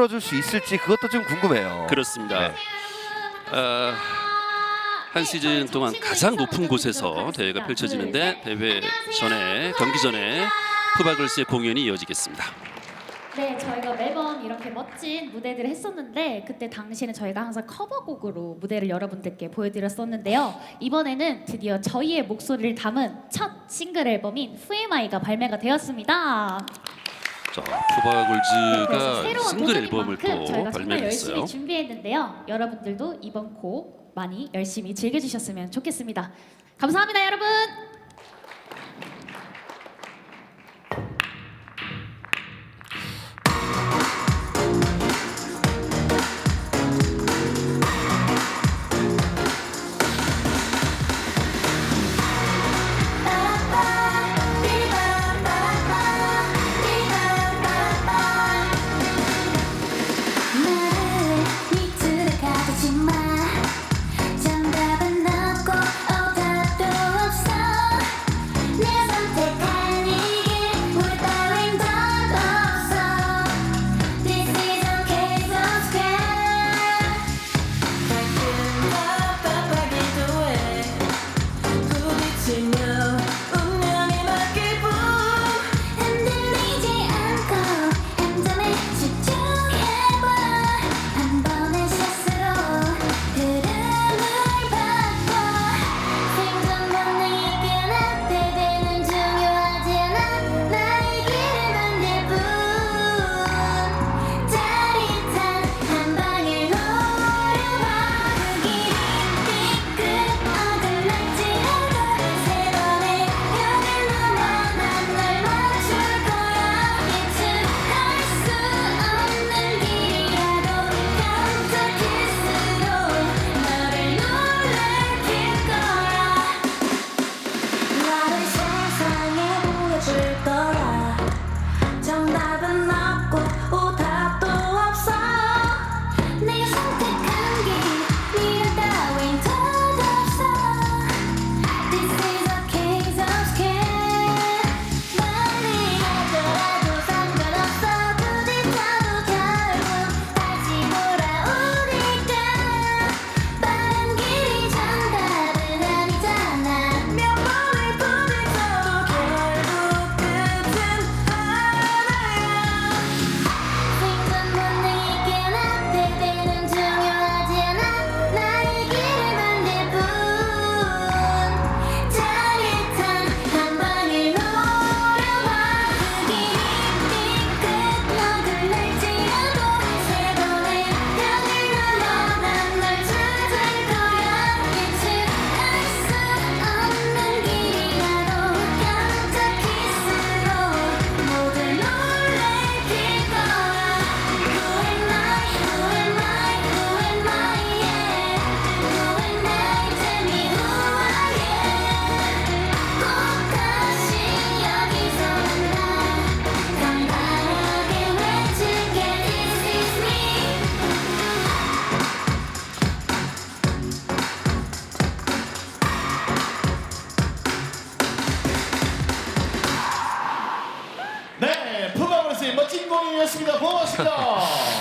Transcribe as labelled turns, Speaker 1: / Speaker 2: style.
Speaker 1: 풀어줄 수 있을지 그것도 좀 궁금해요.
Speaker 2: 그렇습니다.
Speaker 1: 네.
Speaker 2: 어, 한 시즌 동안 가장 높은 곳에서 대회가 펼쳐지는데 대회 전에 경기 전에 푸바글스의 공연이 이어지겠습니다.
Speaker 3: 네, 저희가 매번 이렇게 멋진 무대들을 했었는데 그때 당시에는 저희가 항상 커버곡으로 무대를 여러분들께 보여드렸었는데요. 이번에는 드디어 저희의 목소리를 담은 첫 싱글 앨범인 후에마이가 발매가 되었습니다.
Speaker 2: 자, 푸바글즈가
Speaker 3: 새로운
Speaker 2: 싱글 앨범을 또
Speaker 3: 저희가 정말
Speaker 2: 발매를
Speaker 3: 열심히
Speaker 2: 했어요.
Speaker 3: 준비했는데요. 여러분들도 이번 곡 많이 열심히 즐겨주셨으면 좋겠습니다. 감사합니다, 여러분. 시간이었습니다. 고맙습니다.